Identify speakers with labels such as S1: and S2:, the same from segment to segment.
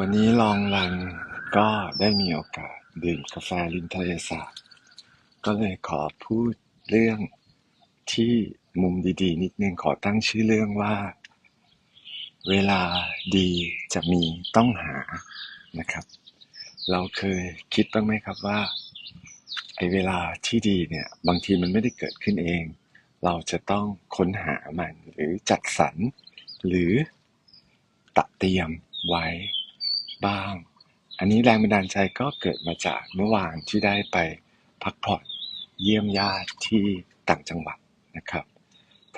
S1: วันนี้ลองรันก็ได้มีโอกาสดื่มกาแฟริมทะเลสาบก็เลยขอพูดเรื่องที่มุมดีๆ นิดนึงขอตั้งชื่อเรื่องว่า เวลาดีจะมีต้องหานะครับ เราเคยคิดบ้างไหมครับว่าไอ้เวลาที่ดีเนี่ยบางทีมันไม่ได้เกิดขึ้นเอง เราจะต้องค้นหามันหรือจัดสรรหรือตะเตรียมไว้ บ้าง อันนี้แรงบันดาลใจก็เกิดมาจากเมื่อวานที่ได้ไปพักผ่อนเยี่ยมญาติที่ต่างจังหวัดนะครับ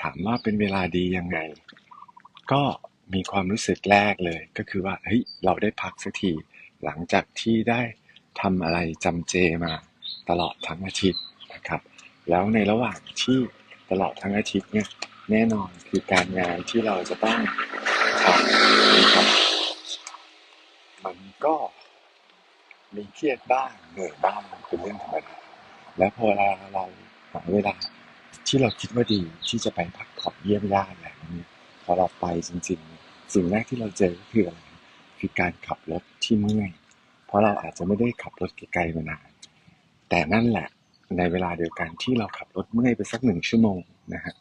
S1: ถามว่าเป็นเวลาดียังไง ก็มีความรู้สึกแรกเลย ก็คือว่าเฮ้ยเราได้พักสักทีหลังจากที่ได้ทำอะไรจำเจมาตลอดทั้งอาทิตย์นะครับ แล้วในระหว่างที่ตลอดทั้งอาทิตย์เนี่ยแน่นอนคือการงานที่เราจะต้องทำนะครับ ก็มีเครียดบ้างเหนื่อยบ้างเป็นเรื่องธรรมดาแล้วพอเราเราหาเวลาที่เราคิดว่าดีที่จะไปพักผ่อนเยี่ยมญาติอะไรนี้พอเราไปจริงๆ สิ่งแรกที่เราเจอก็คืออะไรคือการขับรถที่เมื่อยเพราะเราอาจจะไม่ได้ขับรถไกลๆมานานแต่นั่นแหละในเวลาเดียวกันที่เราขับรถเมื่อยไปสักหนึ่งชั่วโมงนะฮะ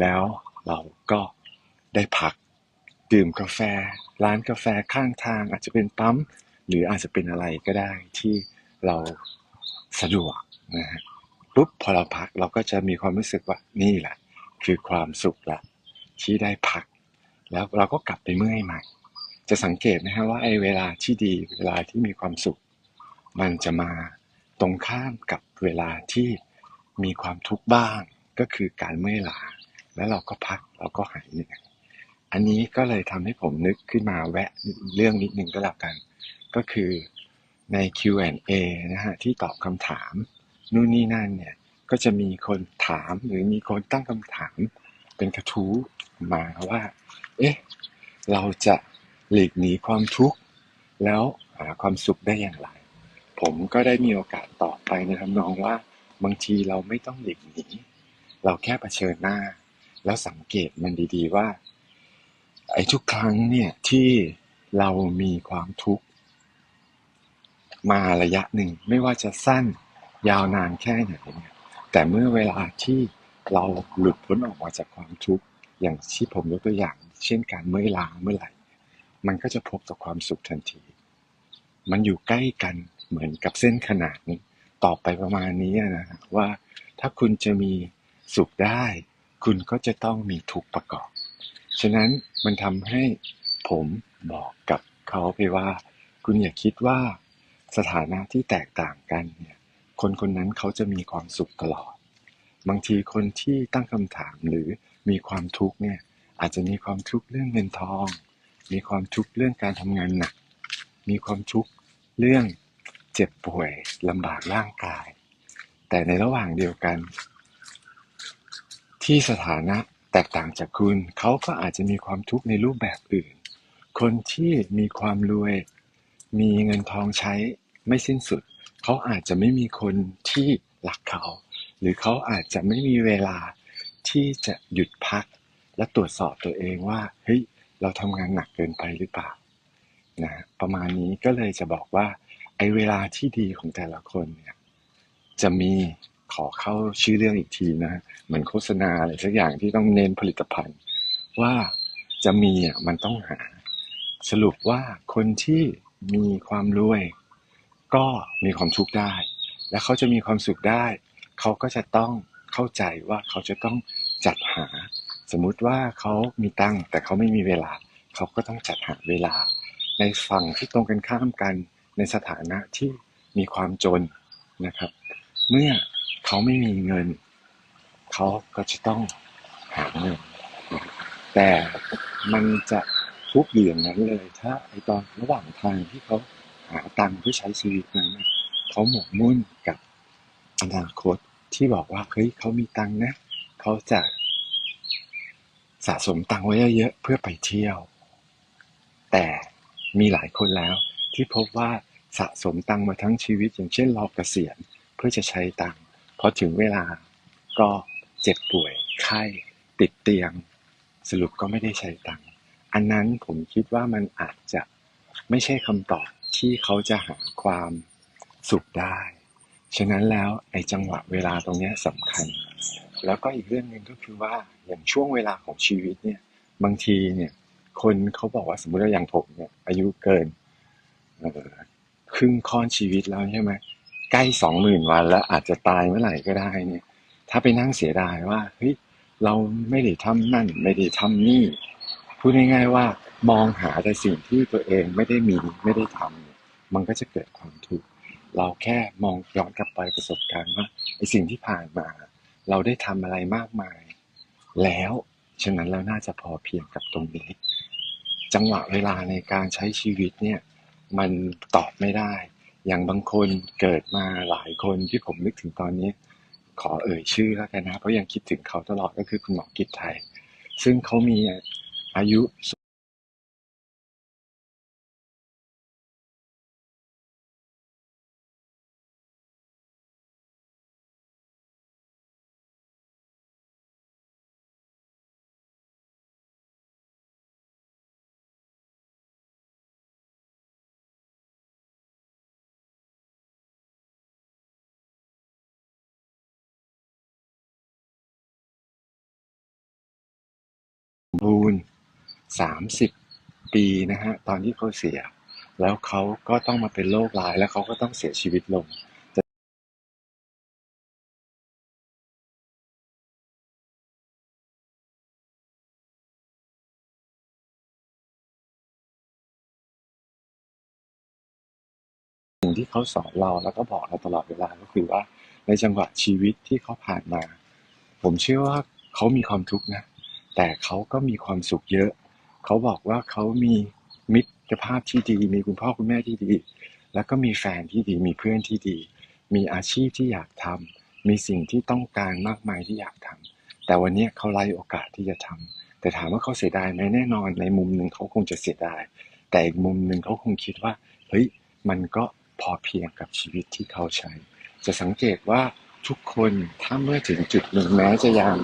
S1: แล้วเราก็ได้พัก ดื่มกาแฟ ร้านกาแฟข้างทาง อาจจะเป็นปั๊ม หรืออาจจะเป็นอะไรก็ได้ที่เราสะดวกนะฮะปุ๊บพอเราพักเราก็จะมีความรู้สึกว่านี่แหละ คือความสุขละที่ได้พัก แล้วเราก็กลับไปเมื่อยใหม่ จะสังเกตนะฮะว่าไอ้เวลาที่ดีเวลาที่มีความสุข มันจะมาตรงข้ามกับเวลาที่มีความทุกข์บ้าง ก็คือการเมื่อยล้าแล้วเราก็พักเราก็หายเหนื่อย อันนี้ก็เลยทำให้ผมนึกขึ้นมาแวะเรื่องนิดนึงก็แล้วกัน ก็คือใน Q&A นะฮะที่ตอบคำถามนู่นนี่นั่นเนี่ยก็จะมีคนถามหรือมีคนตั้งคำถามเป็นกระทู้มาว่า เอ๊ะ เราจะหลีกหนีความทุกข์ แล้วหาความสุขได้อย่างไร ผมก็ได้มีโอกาสตอบไปในทำนองว่า บางทีเราไม่ต้องหลีกหนี เราแค่เผชิญหน้า แล้วสังเกตมันดีๆว่า ไอ้ทุกครั้งเนี่ยที่เรามีความทุกข์มาระยะหนึ่งไม่ว่าจะสั้นยาวนานแค่ไหนเนี่ยแต่เมื่อเวลาที่เราหลุดพ้นออกมาจากความทุกข์อย่างที่ผมยกตัวอย่าง เช่นการเมื่อยล้าเมื่อไหร่ มันก็จะพบกับความสุขทันที มันอยู่ใกล้กันเหมือนกับเส้นขนาดนี้ต่อไปประมาณนี้นะว่าถ้าคุณจะมีสุขได้ คุณก็จะต้องมีทุกข์ประกอบ ฉะนั้นมันทำให้ผมบอกกับเขาไปว่า คุณอย่าคิดว่าสถานะที่แตกต่างกันเนี่ยคนคนนั้นเขาจะมีความสุขตลอด บางทีคนที่ตั้งคำถามหรือมีความทุกข์เนี่ยอาจจะมีความทุกข์เรื่องเงินทอง มีความทุกข์เรื่องการทำงานหนัก มีความทุกข์เรื่องเจ็บป่วยลำบากร่างกาย แต่ในระหว่างเดียวกัน ที่สถานะ แตกต่างจากคุณ เขาก็อาจจะมีความทุกข์ในรูปแบบอื่น คนที่มีความรวย มีเงินทองใช้ไม่สิ้นสุด เขาอาจจะไม่มีคนที่รักเขา หรือเขาอาจจะไม่มีเวลาที่จะหยุดพัก และตรวจสอบตัวเองว่า เฮ้ย เราทำงานหนักเกินไปหรือเปล่า นะ ประมาณนี้ก็เลยจะบอกว่า ไอ้เวลาที่ดีของแต่ละคนเนี่ย จะมี ขอเข้าชื่อเรื่องอีกทีนะเหมือนโฆษณาอะไรสักอย่างที่ต้องเน้นผลิตภัณฑ์ ว่าจะมีอะมันต้องหา สรุปว่าคนที่มีความรวย ก็มีความทุกข์ได้ และเขาจะมีความสุขได้ เขาก็จะต้องเข้าใจว่าเขาจะต้องจัดหา สมมุติว่าเขามีตังแต่เขาไม่มีเวลา เขาก็ต้องจัดหาเวลา ในฝั่งที่ตรงกันข้ามกันในสถานะที่มีความจนนะครับ เมื่อ เขาไม่มีเงิน เขาก็จะต้องหาเงิน แต่มันจะทุกข์อยู่อย่างนั้นเลย ถ้าไอตอนระหว่างทางที่เขาหาตังค์เพื่อใช้ชีวิตนั้นเขาหมกมุ่นกับอนาคตที่บอกว่าเฮ้ยเขามีตังค์นะเขาจะสะสมตังค์ไว้เยอะๆเพื่อไปเที่ยว แต่มีหลายคนแล้วที่พบว่าสะสมตังค์มาทั้งชีวิตอย่างเช่นรอเกษียณเพื่อจะใช้ตังค์ พอถึงเวลาก็เจ็บป่วยไข้ติดเตียง สรุปก็ไม่ได้ใช้ตังค์อันนั้นผมคิดว่ามันอาจจะไม่ใช่คำตอบที่เขาจะหาความสุขได้ ฉะนั้นแล้วไอ้จังหวะเวลาตรงนี้สำคัญ แล้วก็อีกเรื่องหนึ่งก็คือว่าอย่างช่วงเวลาของชีวิตเนี่ยบางทีเนี่ยคนเขาบอกว่าสมมติว่าอย่างผมเนี่ยอายุเกินครึ่งค่อนชีวิตแล้วใช่ไหม ใกล้สองหมื่นวันแล้วอาจจะตายเมื่อไหร่ก็ได้เนี่ย ถ้าไปนั่งเสียดายว่าเฮ้ยเราไม่ได้ทำนั่น ไม่ได้ทำนี่พูดง่ายๆว่า มองหาแต่สิ่งที่ตัวเองไม่ได้มีไม่ได้ทำเนี่ยมันก็จะเกิดความทุกข์เราแค่มองย้อนกลับไปประสบการณ์ว่าไอ้สิ่งที่ผ่านมา เราได้ทำอะไรมากมาย แล้วฉะนั้นเราน่าจะพอเพียงกับตรงนี้ จังหวะเวลาในการใช้ชีวิตเนี่ย มันตอบไม่ได้ อย่างบางคนเกิดมาหลายคนที่ผมนึกถึงตอนนี้ ขอเอ่ยชื่อแล้วกันนะ เพราะยังคิดถึงเขาตลอดก็คือคุณหมอกิตไทย ซึ่งเขามีอายุ 30 ปีนะฮะตอนที่เขาเสีย แล้วเขาก็ต้องมาเป็นโรคร้ายแล้วเขาก็ต้องเสียชีวิตลงสิ่งที่เขาสอนเราแล้วก็บอกเราตลอดเวลาก็คือว่าในจังหวะชีวิตที่เขาผ่านมา ผมเชื่อว่าเขามีความทุกข์นะ แต่เขาก็มีความสุขเยอะ เขาบอกว่าเขามีมิตรภาพที่ดี มีคุณพ่อคุณแม่ที่ดี แล้วก็มีแฟนที่ดี มีเพื่อนที่ดี มีอาชีพที่อยากทำมีสิ่งที่ต้องการมากมายที่อยากทำแต่วันนี้เขาไร้โอกาสที่จะทำแต่ถามว่าเขาเสียดายไหมแน่นอน ในมุมหนึ่งเขาคงจะเสียดาย แต่อีกมุมหนึ่งเขาคงคิดว่า เฮ้ย มันก็พอเพียงกับชีวิตที่เขาใช้ จะสังเกตว่าทุกคนถ้าเมื่อถึงจุดหนึ่งแม้จะยัง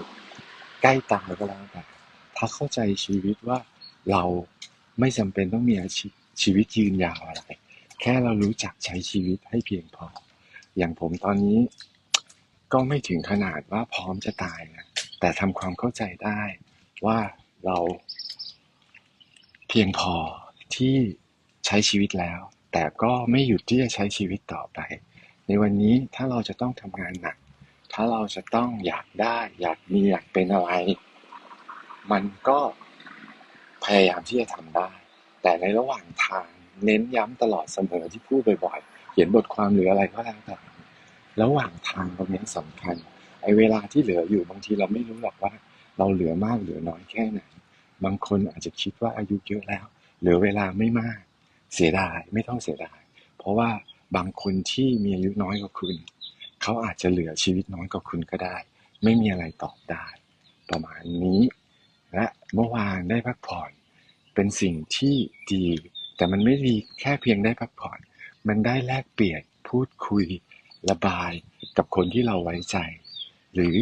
S1: ใกล้ตายก็แล้วแต่ถ้าเข้าใจชีวิตว่า เราไม่จำเป็นต้องมีอาชีพชีวิตยืนยาวอะไร แค่เรารู้จักใช้ชีวิตให้เพียงพอ อย่างผมตอนนี้ก็ไม่ถึงขนาดว่าพร้อมจะตายนะแต่ทำความเข้าใจได้ว่าเราเพียงพอที่ใช้ชีวิตแล้ว แต่ก็ไม่หยุดที่จะใช้ชีวิตต่อไป ในวันนี้ถ้าเราจะต้องทำงานหนัก ถ้าเราจะต้องอยากได้ อยากมีอยากเป็นอะไร มันก็ พยายามที่จะทำได้ แต่ในระหว่างทางเน้นย้ำตลอดเสมอที่พูดบ่อยๆเขียนบทความหรืออะไรก็แล้วแต่ระหว่างทางตรงนี้สำคัญไอ้เวลาที่เหลืออยู่บางทีเราไม่รู้หรอกว่า เราเหลือมากเหลือน้อยแค่ไหนบางคนอาจจะคิดว่าอายุเยอะแล้ว เหลือเวลาไม่มาก เสียดายไม่ต้องเสียดาย เพราะว่าบางคนที่มีอายุน้อยกว่าคุณ เขาอาจจะเหลือชีวิตน้อยกว่าคุณก็ได้ ไม่มีอะไรตอบได้ ประมาณนี้ และเมื่อวานได้พักผ่อน เป็นสิ่งที่ดี แต่มันไม่ดีแค่เพียงได้พักผ่อน มันได้แลกเปลี่ยนพูดคุย ระบายกับคนที่เราไว้ใจ หรือ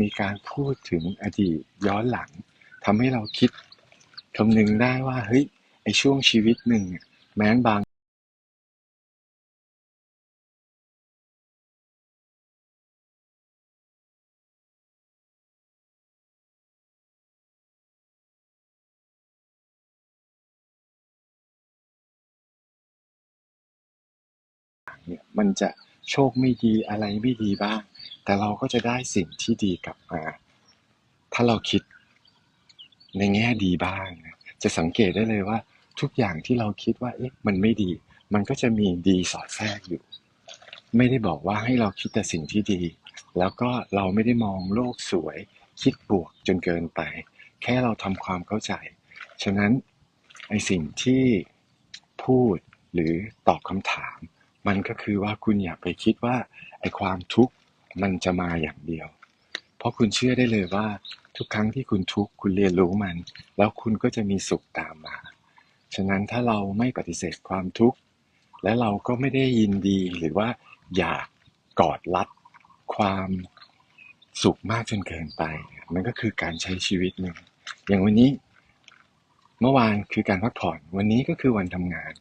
S1: มีการพูดถึงอดีตย้อนหลังทำให้เราคิดคำนึงได้ว่าเฮ้ยไอช่วงชีวิตหนึ่งแม้บาง เนี่ยมันจะโชคไม่ดีอะไรไม่ดีบ้าง แต่เราก็จะได้สิ่งที่ดีกลับมา ถ้าเราคิดในแง่ดีบ้างนะจะสังเกตได้เลยว่าทุกอย่างที่เราคิดว่าเอ๊ะมันไม่ดี มันก็จะมีดีสอดแทรกอยู่ ไม่ได้บอกว่าให้เราคิดแต่สิ่งที่ดี แล้วก็เราไม่ได้มองโลกสวย คิดบวกจนเกินไป แค่เราทำความเข้าใจ ฉะนั้นไอสิ่งที่พูดหรือตอบคำถาม มันก็คือว่าคุณอย่าไปคิดว่าไอความทุกข์มันจะมาอย่างเดียว เพราะคุณเชื่อได้เลยว่าทุกครั้งที่คุณทุกข์คุณเรียนรู้มัน แล้วคุณก็จะมีสุขตามมา ฉะนั้นถ้าเราไม่ปฏิเสธความทุกข์ และเราก็ไม่ได้ยินดีหรือว่าอยากกอดรัดความสุขมากจนเกินไป มันก็คือการใช้ชีวิตหนึ่ง อย่างวันนี้เมื่อวานคือการพักผ่อน วันนี้ก็คือวันทำงาน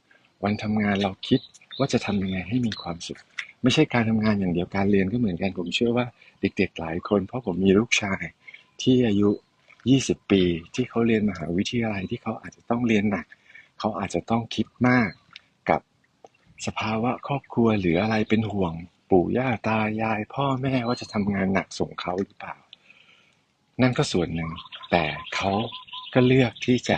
S1: วันทำงานเราคิด ว่าจะทำยังไงให้มีความสุข ไม่ใช่การทำงานอย่างเดียวการเรียนก็เหมือนกันผมเชื่อว่าเด็กๆหลายคน เพราะผมมีลูกชายที่อายุ 20 ปี ที่เขาเรียนมหาวิทยาลัยที่เขาอาจจะต้องเรียนหนัก เขาอาจจะต้องคิดมากกับสภาวะครอบครัวหรืออะไรเป็นห่วง ปู่ย่าตายาย พ่อแม่ว่าจะทำงานหนักส่งเขาหรือเปล่า นั่นก็ส่วนหนึ่ง แต่เขาก็เลือกที่จะ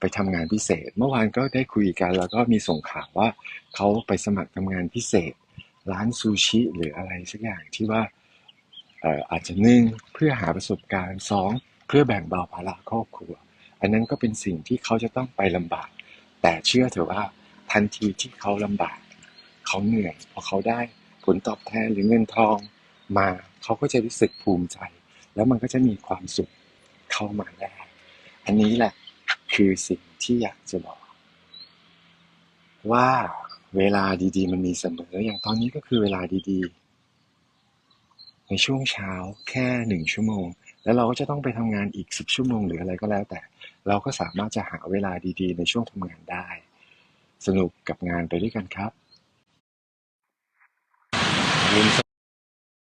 S1: ไปทำงานพิเศษ เมื่อวานก็ได้คุยกันแล้วก็มีส่งข่าวว่าเขาไปสมัครทำงานพิเศษ ร้านซูชิหรืออะไรสักอย่างที่ว่าเอ่อาจจะหนึ่งเพื่อหาประสบการณ์สองเพื่อแบ่งเบาภาระครอบครัว อันนั้นก็เป็นสิ่งที่เขาจะต้องไปลำบาก แต่เชื่อเถอะว่าทันทีที่เขาลำบาก เขาเหนื่อยพอเขาได้ผลตอบแทนหรือเงินทองมาเขาก็จะรู้สึกภูมิใจ แล้วมันก็จะมีความสุขเข้ามาได้ อันนี้แหละ คือสิ่งที่อยากจะบอก ว่าเวลาดีๆ มันมีเสมอ อย่างตอนนี้ก็คือเวลาดีๆ ในช่วงเช้าแค่หนึ่งชั่วโมง แล้วเราก็จะต้องไปทำงานอีกสิบชั่วโมงหรืออะไรก็แล้วแต่ เราก็สามารถจะหาเวลาดีๆ ในช่วงทำงานได้ สนุกกับงานไปด้วยกันครับย่าลืม